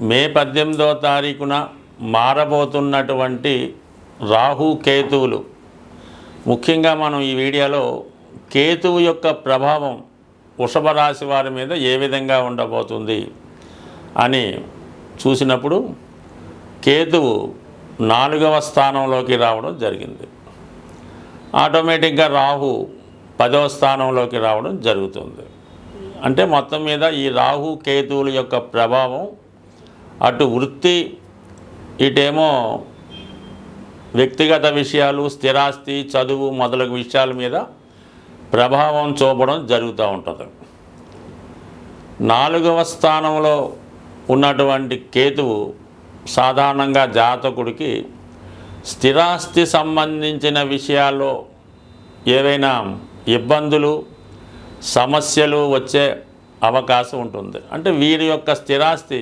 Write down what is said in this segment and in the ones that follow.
మే పద్దెనిమిదవ తారీఖున మారబోతున్నటువంటి రాహు కేతువులు. ముఖ్యంగా మనం ఈ వీడియోలో కేతువు యొక్క ప్రభావం వృషభ రాశి వారి మీద ఏ విధంగా ఉండబోతుంది అని చూసినప్పుడు కేతువు నాలుగవ స్థానంలోకి రావడం జరిగింది. ఆటోమేటిక్గా రాహు పదవ స్థానంలోకి రావడం జరుగుతుంది. అంటే మొత్తం మీద ఈ రాహు కేతువుల యొక్క ప్రభావం అటు వృత్తి ఇటేమో వ్యక్తిగత విషయాలు స్థిరాస్తి చదువు మొదలగు విషయాల మీద ప్రభావం చూపడం జరుగుతూ ఉంటుంది. నాలుగవ స్థానంలో ఉన్నటువంటి కేతువు సాధారణంగా జాతకుడికి స్థిరాస్తి సంబంధించిన విషయాల్లో ఏవైనా ఇబ్బందులు సమస్యలు వచ్చే అవకాశం ఉంటుంది. అంటే వీరి యొక్క స్థిరాస్తి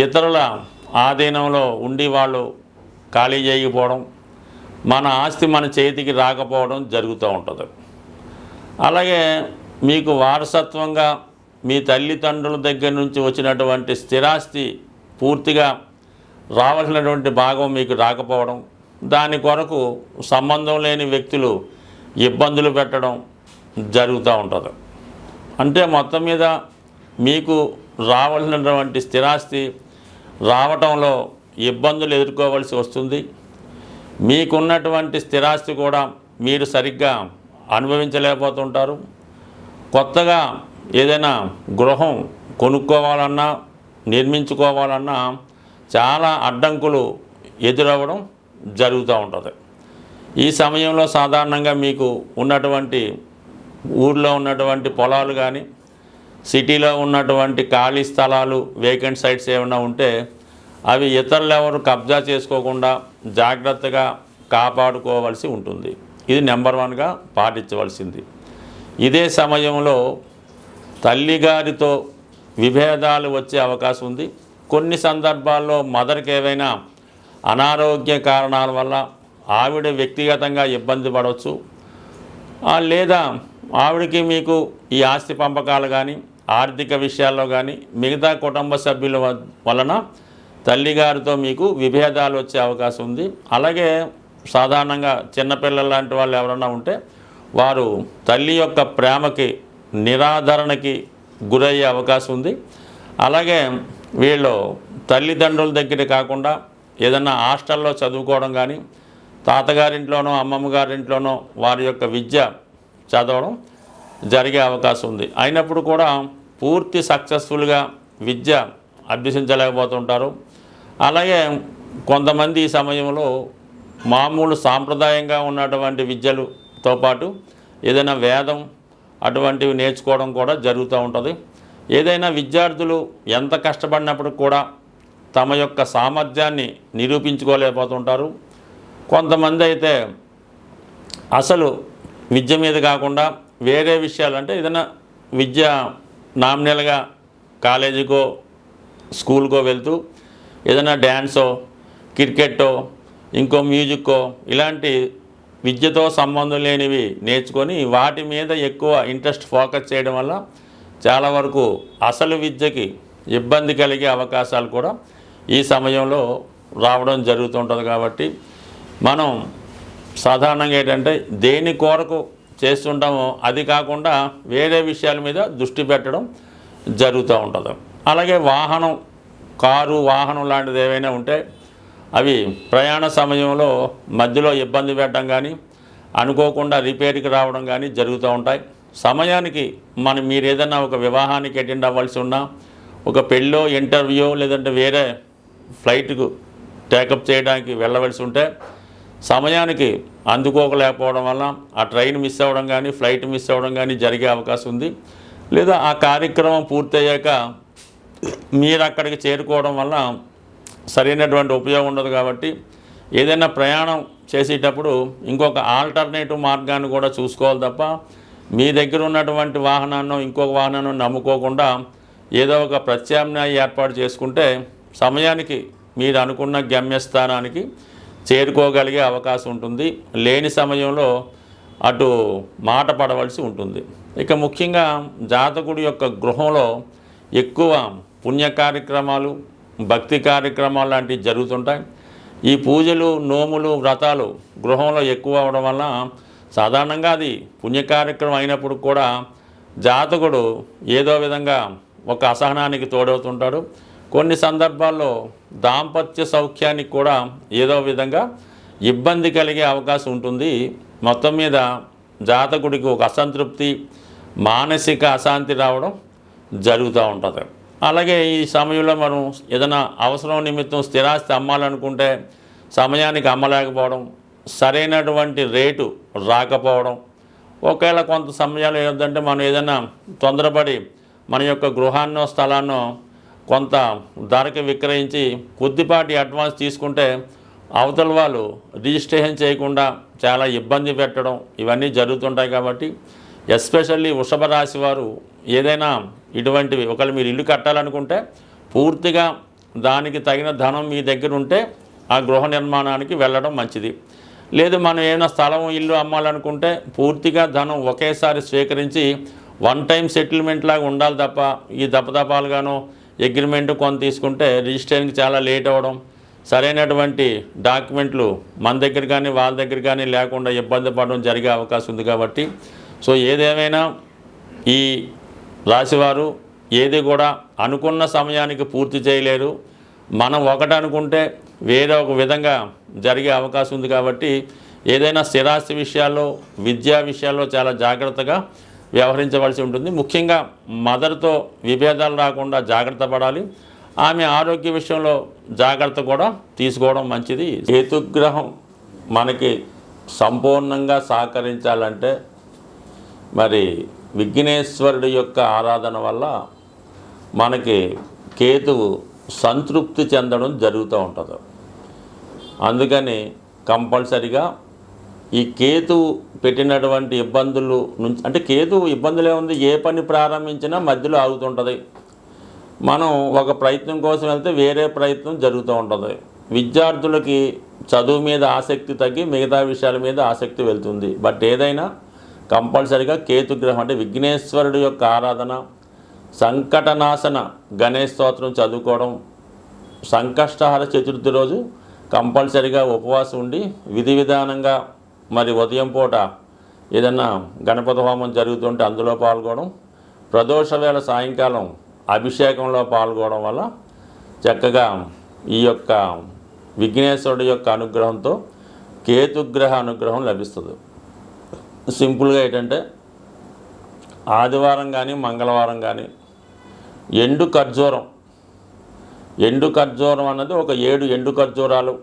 ఇతరుల ఆధీనంలో ఉండి వాళ్ళు ఖాళీ చేయకపోవడం మన ఆస్తి మన చేతికి రాకపోవడం జరుగుతూ ఉంటుంది. అలాగే మీకు వారసత్వంగా మీ తల్లిదండ్రుల దగ్గర నుంచి వచ్చినటువంటి స్థిరాస్తి పూర్తిగా రావాల్సినటువంటి భాగం మీకు రాకపోవడం దాని కొరకు సంబంధం లేని వ్యక్తులు ఇబ్బందులు పెట్టడం జరుగుతూ ఉంటుంది. అంటే మొత్తం మీద మీకు రావాల్సినటువంటి స్థిరాస్తి రావటంలో ఇబ్బందులు ఎదుర్కోవాల్సి వస్తుంది. మీకున్నటువంటి స్థిరాస్తి కూడా మీరు సరిగ్గా అనుభవించలేకపోతుంటారు. కొత్తగా ఏదైనా గృహం కొనుక్కోవాలన్నా నిర్మించుకోవాలన్నా చాలా అడ్డంకులు ఎదురవ్వడం జరుగుతూ ఉంటుంది. ఈ సమయంలో సాధారణంగా మీకు ఉన్నటువంటి ఊర్లో ఉన్నటువంటి పొలాలు కానీ సిటీలో ఉన్నటువంటి ఖాళీ స్థలాలు వేకెంట్ సైట్స్ ఏమైనా ఉంటే అవి ఇతరులు ఎవరు కబ్జా చేసుకోకుండా జాగ్రత్తగా కాపాడుకోవాల్సి ఉంటుంది. ఇది నెంబర్ వన్గా పాటించవలసింది. ఇదే సమయంలో తల్లిగారితో విభేదాలు వచ్చే అవకాశం ఉంది. కొన్ని సందర్భాల్లో మదర్కి ఏవైనా అనారోగ్య కారణాల వల్ల ఆవిడ వ్యక్తిగతంగా ఇబ్బంది పడవచ్చు. లేదా ఆవిడకి మీకు ఈ ఆస్తి పంపకాలు కానీ ఆర్థిక విషయాల్లో కానీ మిగతా కుటుంబ సభ్యుల వ- వలన తల్లిగారితో మీకు విభేదాలు వచ్చే అవకాశం ఉంది. అలాగే సాధారణంగా చిన్నపిల్లల లాంటి వాళ్ళు ఎవరన్నా ఉంటే వారు తల్లి యొక్క ప్రేమకి నిరాధరణకి గురయ్యే అవకాశం ఉంది. అలాగే వీళ్ళు తల్లిదండ్రుల దగ్గర కాకుండా ఏదన్నా హాస్టల్లో చదువుకోవడం కానీ తాతగారింట్లోనో అమ్మమ్మ గారింట్లోనో వారి యొక్క విద్య చదవడం జరిగే అవకాశం ఉంది. అయినప్పుడు కూడా పూర్తి సక్సెస్ఫుల్గా విద్య అభ్యసించలేకపోతుంటారు. అలాగే కొంతమంది ఈ సమయంలో మామూలు సాంప్రదాయంగా ఉన్నటువంటి విద్యలతో పాటు ఏదైనా వేదం అటువంటివి నేర్చుకోవడం కూడా జరుగుతూ ఉంటుంది. ఏదైనా విద్యార్థులు ఎంత కష్టపడినప్పుడు కూడా తమ యొక్క సామర్థ్యాన్ని నిరూపించుకోలేకపోతుంటారు. కొంతమంది అయితే అసలు విద్య మీద కాకుండా వేరే విషయాలు అంటే ఏదైనా విద్య నామినల్గా కాలేజీకో స్కూల్కో వెళ్తూ ఏదైనా డ్యాన్సో క్రికెట్టో ఇంకో మ్యూజిక్కో ఇలాంటి విద్యతో సంబంధం లేనివి నేర్చుకొని వాటి మీద ఎక్కువ ఇంట్రెస్ట్ ఫోకస్ చేయడం వల్ల చాలా వరకు అసలు విద్యకి ఇబ్బంది కలిగే అవకాశాలు కూడా ఈ సమయంలో రావడం జరుగుతుంటుంది కాబట్టి మనం సాధారణంగా ఏంటంటే దేని కొరకు చేస్తుంటాము అది కాకుండా వేరే విషయాల మీద దృష్టి పెట్టడం జరుగుతూ ఉంటుంది. అలాగే వాహనం కారు వాహనం లాంటిది ఏవైనా ఉంటే అవి ప్రయాణ సమయంలో మధ్యలో ఇబ్బంది పెట్టడం కానీ అనుకోకుండా రిపేర్కి రావడం కానీ జరుగుతూ ఉంటాయి. సమయానికి మనం మీరు ఏదైనా ఒక వివాహానికి అటెండ్ అవ్వాల్సి ఉన్నా ఒక పెళ్ళో ఇంటర్వ్యూ లేదంటే వేరే ఫ్లైట్కు టేకప్ చేయడానికి వెళ్ళవలసి ఉంటే సమయానికి అందుకోకలేకపోవడం వల్ల ఆ ట్రైన్ మిస్ అవ్వడం కానీ ఫ్లైట్ మిస్ అవ్వడం కానీ జరిగే అవకాశం ఉంది. లేదా ఆ కార్యక్రమం పూర్తయ్యాక మీరు అక్కడికి చేరుకోవడం వల్ల సరైనటువంటి ఉపయోగం ఉండదు కాబట్టి ఏదైనా ప్రయాణం చేసేటప్పుడు ఇంకొక ఆల్టర్నేటివ్ మార్గాన్ని కూడా చూసుకోవాలి తప్ప మీ దగ్గర ఉన్నటువంటి వాహనాన్ని ఇంకొక వాహనాన్ని నమ్ముకోకుండా ఏదో ఒక ప్రత్యామ్నాయ ఏర్పాటు చేసుకుంటే సమయానికి మీరు అనుకున్న గమ్యస్థానానికి చేరుకోగలిగే అవకాశం ఉంటుంది. లేని సమయంలో అటు మాట పడవలసి ఉంటుంది. ఇక ముఖ్యంగా జాతకుడి యొక్క గృహంలో ఎక్కువ పుణ్య కార్యక్రమాలు భక్తి కార్యక్రమాలు లాంటివి జరుగుతుంటాయి. ఈ పూజలు నోములు వ్రతాలు గృహంలో ఎక్కువ అవడం వల్ల సాధారణంగా అది పుణ్య కార్యక్రమం అయినప్పుడు కూడా జాతకుడు ఏదో విధంగా ఒక అసహనానికి తోడవుతుంటాడు. కొన్ని సందర్భాల్లో దాంపత్య సౌఖ్యానికి కూడా ఏదో విధంగా ఇబ్బంది కలిగే అవకాశం ఉంటుంది. మొత్తం మీద జాతకుడికి ఒక అసంతృప్తి మానసిక అశాంతి రావడం జరుగుతూ ఉంటుంది. అలాగే ఈ సమయంలో మనం ఏదైనా అవసరం నిమిత్తం స్థిరాస్తి అమ్మాలనుకుంటే సమయానికి అమ్మలేకపోవడం సరైనటువంటి రేటు రాకపోవడం ఒకవేళ కొంత సమయాలు ఏంటంటే మనం ఏదైనా తొందరపడి మన యొక్క గృహాన్నో స్థలాన్నో కొంత ధరకి విక్రయించి కొద్దిపాటి అడ్వాన్స్ తీసుకుంటే అవతల వాళ్ళు రిజిస్ట్రేషన్ చేయకుండా చాలా ఇబ్బంది పెట్టడం ఇవన్నీ జరుగుతుంటాయి కాబట్టి ఎస్పెషల్లీ వృషభ రాశి వారు ఏదైనా ఇటువంటివి ఒకవేళ మీరు ఇల్లు కట్టాలనుకుంటే పూర్తిగా దానికి తగిన ధనం మీ దగ్గర ఉంటే ఆ గృహ నిర్మాణానికి వెళ్ళడం మంచిది. లేదు మనం ఏమైనా స్థలం ఇల్లు అమ్మాలనుకుంటే పూర్తిగా ధనం ఒకేసారి స్వీకరించి వన్ టైం సెటిల్మెంట్ లాగా ఉండాలి తప్ప ఈ దపదపాలుగానో అగ్రిమెంట్ కొంత తీసుకుంటే రిజిస్ట్రేషన్కి చాలా లేట్ అవ్వడం సరైనటువంటి డాక్యుమెంట్లు మన దగ్గర కానీ వాళ్ళ దగ్గర కానీ లేకుండా ఇబ్బంది పడడం జరిగే అవకాశం ఉంది కాబట్టి. సో ఏదేమైనా ఈ రాశివారు ఏది కూడా అనుకున్న సమయానికి పూర్తి చేయలేరు. మనం ఒకటి అనుకుంటే వేరే ఒక విధంగా జరిగే అవకాశం ఉంది కాబట్టి ఏదైనా స్థిరాస్తి విషయాల్లో విద్యా విషయాల్లో చాలా జాగ్రత్తగా వ్యవహరించవలసి ఉంటుంది. ముఖ్యంగా మదర్తో విభేదాలు రాకుండా జాగ్రత్త పడాలి. ఆమె ఆరోగ్య విషయంలో జాగ్రత్త కూడా తీసుకోవడం మంచిది. హేతుగ్రహం మనకి సంపూర్ణంగా సహకరించాలంటే మరి విఘ్నేశ్వరుడి యొక్క ఆరాధన వల్ల మనకి కేతువు సంతృప్తి చెందడం జరుగుతూ ఉంటుంది. అందుకని కంపల్సరిగా ఈ కేతువు పెట్టినటువంటి ఇబ్బందులు నుంచి అంటే కేతువు ఇబ్బందులే ఉంది ఏ పని ప్రారంభించినా మధ్యలో ఆగుతుంటుంది. మనం ఒక ప్రయత్నం కోసం వెళ్తే వేరే ప్రయత్నం జరుగుతూ ఉంటుంది. విద్యార్థులకి చదువు మీద ఆసక్తి తగ్గి మిగతా విషయాల మీద ఆసక్తి వెళ్తుంది. బట్ ఏదైనా కంపల్సరిగా కేతుగ్రహం అంటే విఘ్నేశ్వరుడు యొక్క ఆరాధన సంకటనాశన గణేష్ స్తోత్రం చదువుకోవడం సంకష్టహార చతుర్థి రోజు కంపల్సరిగా ఉపవాసం ఉండి విధి విధానంగా మరి ఉదయం పూట ఏదన్నా గణపతి హోమం జరుగుతుంటే అందులో పాల్గొనడం ప్రదోష వేళ సాయంకాలం అభిషేకంలో పాల్గొనడం వల్ల చక్కగా ఈ యొక్క విఘ్నేశ్వరుడి యొక్క అనుగ్రహంతో కేతుగ్రహ అనుగ్రహం లభిస్తుంది. సింపుల్గా ఏంటంటే ఆదివారం కానీ మంగళవారం కానీ ఎండు ఖర్జూరం ఎండు ఖర్జూరం అన్నది ఒక ఏడు ఎండు ఖర్జూరాలు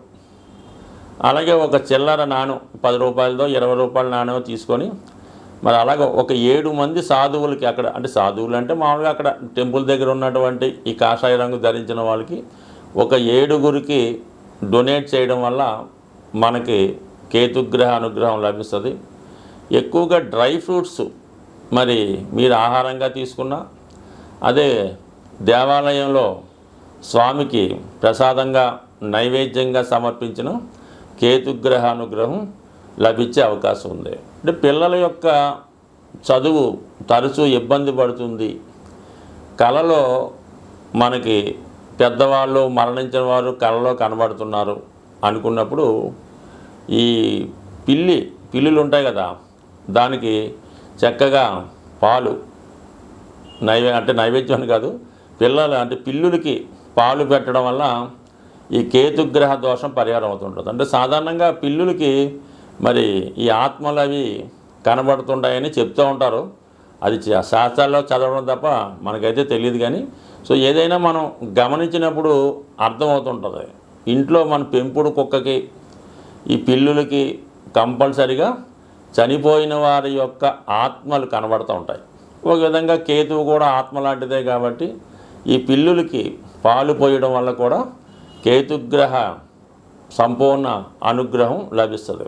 అలాగే ఒక చిల్లర నాణం పది రూపాయలతో ఇరవై రూపాయల నాణ్యం తీసుకొని మరి అలాగే ఒక ఏడు మంది సాధువులకి అక్కడ అంటే సాధువులు అంటే మామూలుగా అక్కడ టెంపుల్ దగ్గర ఉన్నటువంటి ఈ కాషాయ రంగు ధరించిన వాళ్ళకి ఒక ఏడుగురికి డొనేట్ చేయడం వల్ల మనకి కేతుగ్రహ అనుగ్రహం లభిస్తుంది. ఎక్కువగా డ్రై ఫ్రూట్స్ మరి మీరు ఆహారంగా తీసుకున్నా అదే దేవాలయంలో స్వామికి ప్రసాదంగా నైవేద్యంగా సమర్పించిన కేతుగ్రహ అనుగ్రహం లభించే అవకాశం ఉంది. అంటే పిల్లల యొక్క చదువు తరచూ ఇబ్బంది పడుతుంది. కళలో మనకి పెద్దవాళ్ళు మరణించిన వారు కళలో కనబడుతున్నారు అనుకున్నప్పుడు ఈ పిల్లి పిల్లులు ఉంటాయి కదా దానికి చక్కగా పాలు నైవే అంటే నైవేద్యం అని కాదు పిల్లలు అంటే పిల్లులకి పాలు పెట్టడం వల్ల ఈ కేతుగ్రహ దోషం పరిహారం అవుతుంటుంది. అంటే సాధారణంగా పిల్లులకి మరి ఈ ఆత్మలు అవి కనబడుతుంటాయని చెప్తూ ఉంటారు. అది శాస్త్రాల్లో చదవడం తప్ప మనకైతే తెలియదు కానీ సో ఏదైనా మనం గమనించినప్పుడు అర్థమవుతుంటుంది. ఇంట్లో మన పెంపుడు కుక్కకి ఈ పిల్లులకి కంపల్సరిగా చనిపోయిన వారి యొక్క ఆత్మలు కనబడుతూ ఉంటాయి. ఒక విధంగా కేతువు కూడా ఆత్మ లాంటిదే కాబట్టి ఈ పిల్లులకి పాలు పోయడం వల్ల కూడా కేతుగ్రహ సంపూర్ణ అనుగ్రహం లభిస్తుంది.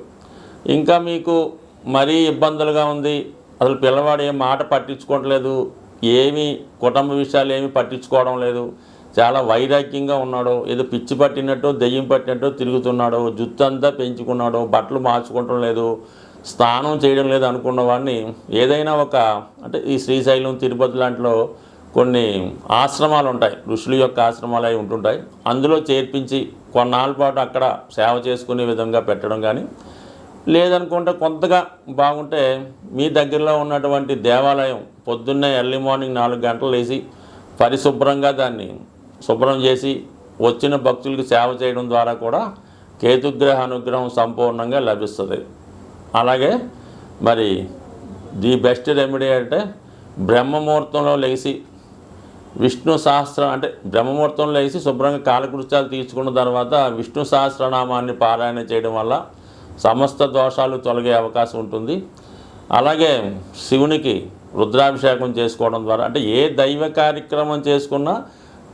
ఇంకా మీకు మరీ ఇబ్బందులుగా ఉంది. అసలు పిల్లవాడు ఏం మాట పట్టించుకోవట్లేదు. ఏమీ కుటుంబ విషయాలు ఏమీ పట్టించుకోవడం లేదు. చాలా వైరాగ్యంగా ఉన్నాడు. ఏదో పిచ్చి పట్టినట్టు దెయ్యం పట్టినట్టు తిరుగుతున్నాడు. జుత్తు అంతా పెంచుకున్నాడు. బట్టలు మార్చుకోవటం లేదు. స్నానం చేయడం లేదు అనుకున్న వాడిని ఏదైనా ఒక అంటే ఈ శ్రీశైలం తిరుపతి లాంటిలో కొన్ని ఆశ్రమాలు ఉంటాయి ఋషుల యొక్క ఆశ్రమాలు అవి ఉంటుంటాయి. అందులో చేర్పించి కొన్నాళ్ళ పాటు అక్కడ సేవ చేసుకునే విధంగా పెట్టడం కానీ లేదనుకుంటే కొంతగా బాగుంటే మీ దగ్గరలో ఉన్నటువంటి దేవాలయం పొద్దున్నే ఎర్లీ మార్నింగ్ నాలుగు గంటలు వేసి పరిశుభ్రంగా దాన్ని శుభ్రం చేసి వచ్చిన భక్తులకు సేవ చేయడం ద్వారా కూడా కేతుగ్రహ అనుగ్రహం సంపూర్ణంగా లభిస్తుంది. అలాగే మరి ది బెస్ట్ రెమెడీ అంటే బ్రహ్మముహూర్తంలో లేచి విష్ణు సహస్రం అంటే బ్రహ్మముహూర్తంలో లేచి శుభ్రంగా కాలకృత్యాలు తీర్చుకున్న తర్వాత విష్ణు సహస్రనామాన్ని పారాయణ చేయడం వల్ల సమస్త దోషాలు తొలగే అవకాశం ఉంటుంది. అలాగే శివునికి రుద్రాభిషేకం చేసుకోవడం ద్వారా అంటే ఏ దైవ కార్యక్రమం చేసుకున్నా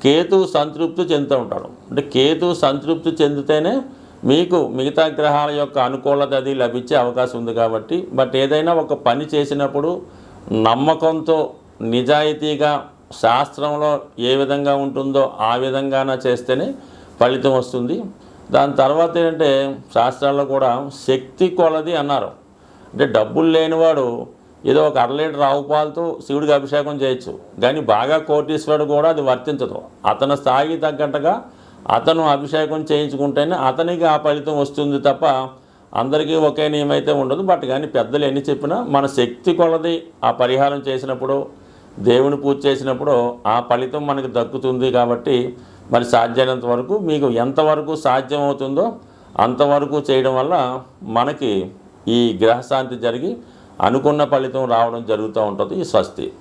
కేతు సంతృప్తి చెందుతూ ఉంటాడు. అంటే కేతు సంతృప్తి చెందితేనే మీకు మిగతా గ్రహాల యొక్క అనుకూలత అది లభించే అవకాశం ఉంది కాబట్టి. బట్ ఏదైనా ఒక పని చేసినప్పుడు నమ్మకంతో నిజాయితీగా శాస్త్రంలో ఏ విధంగా ఉంటుందో ఆ విధంగాన చేస్తేనే ఫలితం వస్తుంది. దాని తర్వాత ఏంటంటే శాస్త్రాల్లో కూడా శక్తి కొలది అన్నారు. అంటే డబ్బులు లేనివాడు ఏదో ఒక అర లీటర్ ఆవు పాలతో శివుడికి అభిషేకం చేయొచ్చు. కానీ బాగా కోటీశ్వరుడు కూడా అది వర్తించదు. అతని స్థాయికి తగ్గట్టుగా అతను అభిషేకం చేయించుకుంటేనే అతనికి ఆ ఫలితం వస్తుంది తప్ప అందరికీ ఒకే నియమైతే ఉండదు. బట్ కానీ పెద్దలు ఎన్ని చెప్పినా మన శక్తి కొలది ఆ పరిహారం చేసినప్పుడు దేవుని పూజ చేసినప్పుడు ఆ ఫలితం మనకు దక్కుతుంది కాబట్టి మరి సాధ్యమైనంత వరకు మీకు ఎంతవరకు సాధ్యం అవుతుందో అంతవరకు చేయడం వల్ల మనకి ఈ గ్రహశాంతి జరిగి అనుకున్న ఫలితం రావడం జరుగుతూ ఉంటుంది. ఈ స్వస్తి.